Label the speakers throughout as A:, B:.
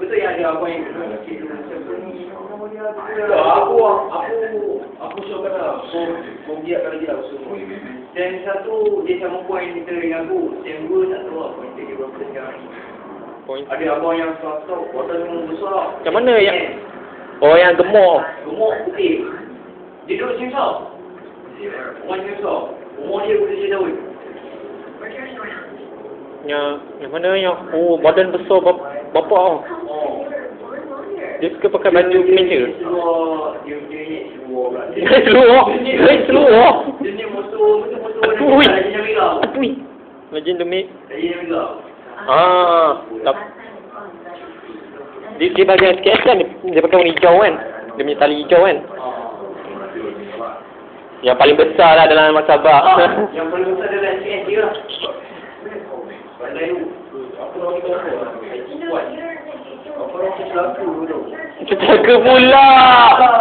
A: Betul yang ada abang yang kena macam ni. Tak, aku aku aku show kena. Aku membiarkan lagi lah semua. Dan satu dia sama point kita dengan aku. Yang dua tak tahu apa point dia berapa sekarang ni.
B: Point.
A: Ada abang yang satu botol minum besar.
B: Macam mana yang Oh yang gemuk.
A: Gemuk putih. Dia duduk sini tau. Umur dia besar. Umur dia boleh jadi tahun.
B: Yang yang mana yang oh badan besar bap bapa oh. Dia suka pakai baju kemeja.
A: Dia seluar. Dia dia ni seluar pula.
B: Dia seluar. Dia seluar.
A: Dia ni motor. Motor-motor.
B: Apui.
A: Dia jadi merah.
B: Apui. Legend demi.
A: Dia jadi merah.
B: Ah, tak. Di, di bahagian SKS kan dia, dia pakai warna hijau kan. Dia punya tali hijau kan. Yang paling besar lah dalam Masabak.
A: Yang paling besar adalah SKS dia lah.
B: celaka pula.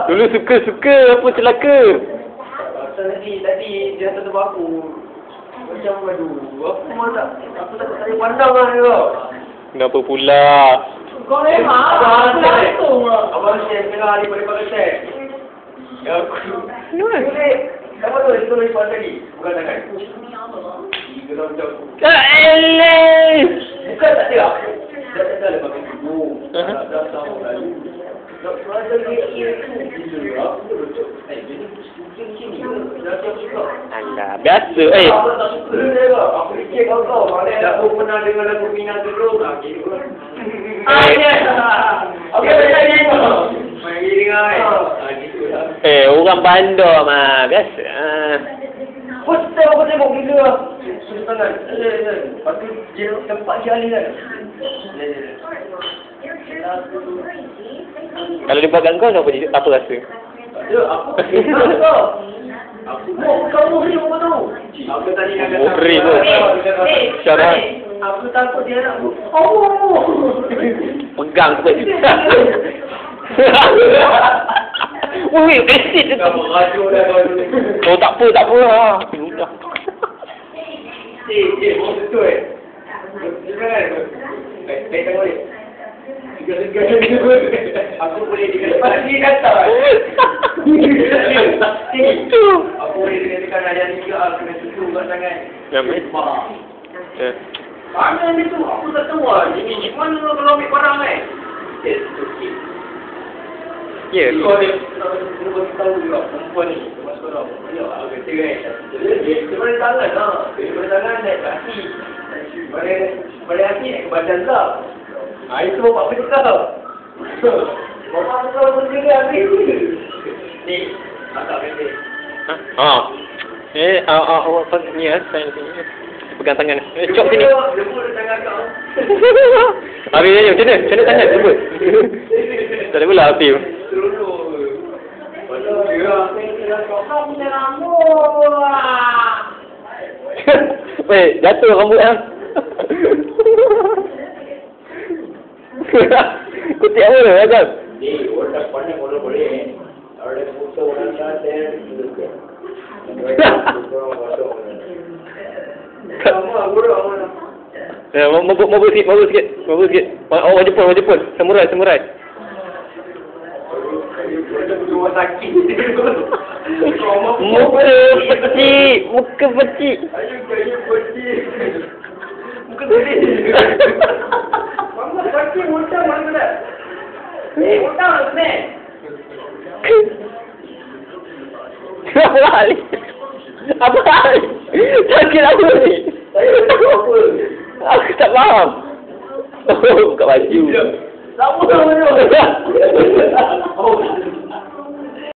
B: Dulu suka-suka apa celaka.
A: Pasal tadi, tadi dia tempat aku. Macam aduh, aku malah tak, aku tak tak boleh pandang lah dia.
B: Kenapa pula?
A: Kau ni mah, aku langsung lah. Abang share tengah hari pada pakai share. Ya aku. Boleh. Tu? Itu lagi. Bukan tangan. Macam.
B: Ah, eleh.
A: Bukan tak ada. Dah tak ada pakai ibu.
B: Aha.
A: Dah dah tahu lalu. Nak pelajar dia itu. Gila. Aku betul. Eh, jadi pusing sini. Dah siap suka.
B: Alah, biasa. Eh,
A: Aku tak suka dia ke? Aku fikir kau tahu. Mana aku pernah dengar lagu Mina dulu. Kan. Ah, ya. Okey, macam ni tu. Main gini dengar eh. Ah, gitu lah.
B: eh orang bandar mah biasa. Ah.
A: Pusing aku tengok gila. Susah sangat. Eh, eh. Lepas tu dia tempat dia ni kan.
B: Kalau dia kat kau apa apa rasa?
A: Ya, aku mau kamu ni apa tahu? Aku tadi nak kata.
B: Tu. Syarat.
A: Aku takut dia nak. Oh.
B: Pegang tu. Woi, asid tu.
A: Kamu rajuk dah kau ni.
B: Oh, tak apa, tak apa lah. Sudah.
A: Eh, eh, oh betul eh. Jangan. Baik, baik tengok ni. Tiga-tiga. Aku boleh dengan pasti kata.
B: Itu.
A: Aku boleh dengan tekan ayat tiga ah kena susu kat tangan.
B: Yang ni?
A: Mak.
B: Eh.
A: Mana ni tu? Aku tak tahu ah. Ini mana kalau ambil barang eh? Eh, okey.
B: Ya.
A: Kau dia kena tahu juga perempuan ni lepas sekolah. Ya, aku kata kan. Dia daripada tangan lah. Daripada tangan naik ke hati. Pada pada hati naik ke badan lah. Ah itu bapak aku cakap. Bapak aku kalau sendiri habis. Ni, tak pendek.
B: Ha. Ah. Eh, ah, ah, awak pas ni ah, saya sini. Pegang tangan. Eh, cop sini.
A: Dia pun ada tangan kau.
B: Habis ni, macam mana? Macam mana tangan? Cuba. Tak ada pula api.
A: Dia nyeramu.
B: Weh, jatuh rambut ah. Kutip apa tu, Azam?
A: Ni, orang tak pandai orang boleh. Orang itu ke. Kamu aku dah mana?
B: Eh, mabuk, mabuk sikit, mabuk sikit. Mabuk sikit. Oh, orang Jepun, orang Jepun. Samurai, samurai.
A: Rumah sakit.
B: Muka kecil, muka
A: gaya putih. Muka sedih. Mama sakit hutang mana dah? Eh, hutang lah ni.
B: Apa hal? Apa hal? Sakit apa ni?
A: Saya tak tahu apa.
B: Aku tak faham. Oh, buka baju.
A: Sama mana? Oh,